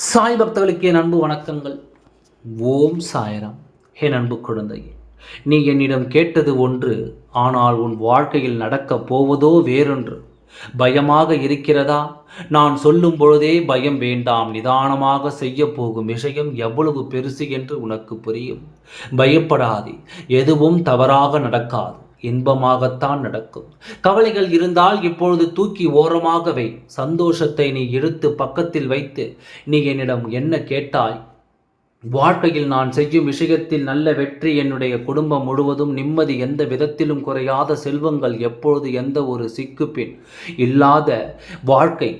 சாய் பக்தர்களுக்கு என் அன்பு வணக்கங்கள். ஓம் சாயராம். என் அன்பு குழந்தையே நீ என்னிடம் கேட்டது ஒன்று ஆனால் உன் வாழ்க்கையில் நடக்கப் போவதோ வேறொன்று. பயமாக இருக்கிறதா? நான் சொல்லும் பொழுதே பயம் வேண்டாம் நிதானமாக செய்ய போகும் விஷயம் எவ்வளவு பெருசு என்று உனக்கு புரியும். பயப்படாதே எதுவும் தவறாக நடக்காது. இன்பமாகத்தான் நடக்கும். கவலைகள் இருந்தால் இப்பொழுது தூக்கி ஓரமாகவே சந்தோஷத்தை நீ எடுத்து பக்கத்தில் வைத்து நீ என்னிடம் என்ன கேட்டாய்? வாழ்க்கையில் நான் செய்யும் விஷயத்தில் நல்ல வெற்றி என்னுடைய குடும்பம் முழுவதும் நிம்மதி எந்த விதத்திலும் குறையாத செல்வங்கள் எப்பொழுது எந்த ஒரு சிக்குப்பின் இல்லாத வாழ்க்கை.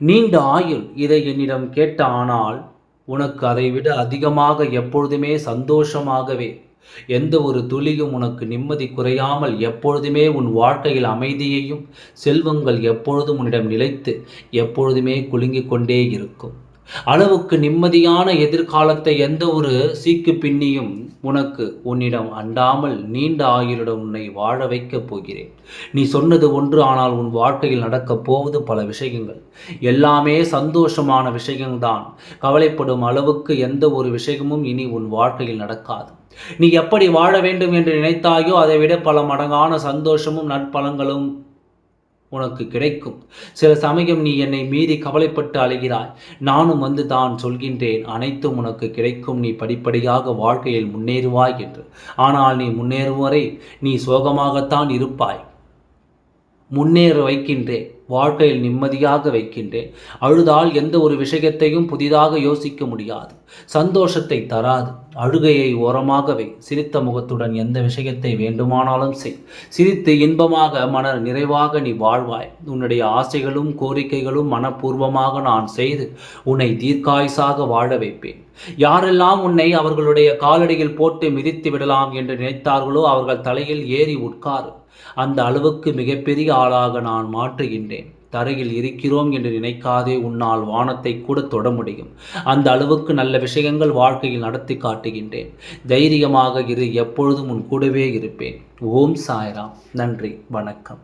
நீண்ட ஆயுள் இதை என்னிடம் கேட்ட ஆனால் உனக்கு அதைவிட அதிகமாக எப்பொழுதுமே சந்தோஷமாகவே எந்த ஒரு துளியும் உனக்கு நிம்மதி குறையாமல் எப்பொழுதுமே உன் வாழ்க்கையில் அமைதியையும் செல்வங்கள் எப்பொழுதும் உன்னிடம் நிலைத்து எப்பொழுதுமே குலுங்கிக் கொண்டே இருக்கும். அளவுக்கு நிம்மதியான எதிர்காலத்தை எந்த ஒரு சீக்கு பின்னியும் உனக்கு உன்னிடம் அண்டாமல் நீண்ட ஆயுளுடன் உன்னை வாழ வைக்கப் போகிறேன். நீ சொன்னது ஒன்று ஆனால் உன் வாழ்க்கையில் நடக்கப் போவது பல விஷயங்கள். எல்லாமே சந்தோஷமான விஷயம்தான் கவலைப்படும் அளவுக்கு எந்த ஒரு விஷயமும் இனி உன் வாழ்க்கையில் நடக்காது. நீ எப்படி வாழ வேண்டும் என்று நினைத்தாயோ அதை விட பல மடங்கான சந்தோஷமும் நற்பலங்களும் உனக்கு கிடைக்கும். சில சமயம் நீ என்னை மீறி கவலைப்பட்டு அலைகிறாய் நானும் வந்து தான் சொல்கின்றேன் அனைத்தும் உனக்கு கிடைக்கும். நீ படிப்படியாக வாழ்க்கையில் முன்னேறுவாய் என்று. ஆனால் நீ முன்னேறும் வரை நீ சோகமாகத்தான் இருப்பாய். முன்னேற வைக்கின்றேன். வாழ்க்கையில் நிம்மதியாக வைக்கின்றேன். அழுதால் எந்த ஒரு விஷயத்தையும் புதிதாக யோசிக்க முடியாது. சந்தோஷத்தை தராது. அழுகையை ஓரமாகவே சிரித்த முகத்துடன் எந்த விஷயத்தை வேண்டுமானாலும் செய். சிரித்து இன்பமாக மன நிறைவாக நீ வாழ்வாய். உன்னுடைய ஆசைகளும் கோரிக்கைகளும் மனப்பூர்வமாக நான் செய்து உன்னை தீர்க்காயுசாக வாழ வைப்பேன். யாரெல்லாம் உன்னை அவர்களுடைய காலடியில் போட்டு மிதித்து விடலாம் என்று நினைத்தார்களோ அவர்கள் தலையில் ஏறி உட்காரு. அந்த அளவுக்கு மிகப்பெரிய ஆளாக நான் மாற்றுகின்றேன். தரையில் இருக்கிறோம் என்று நினைக்காதே உன்னால் வானத்தை கூட தொட முடியும். அந்த அளவுக்கு நல்ல விஷயங்கள் வாழ்க்கையில் நடத்தி காட்டுகின்றேன். தைரியமாக இரு எப்பொழுதும் உன் கூடவே இருப்பேன். ஓம் சாய்ராம். நன்றி வணக்கம்.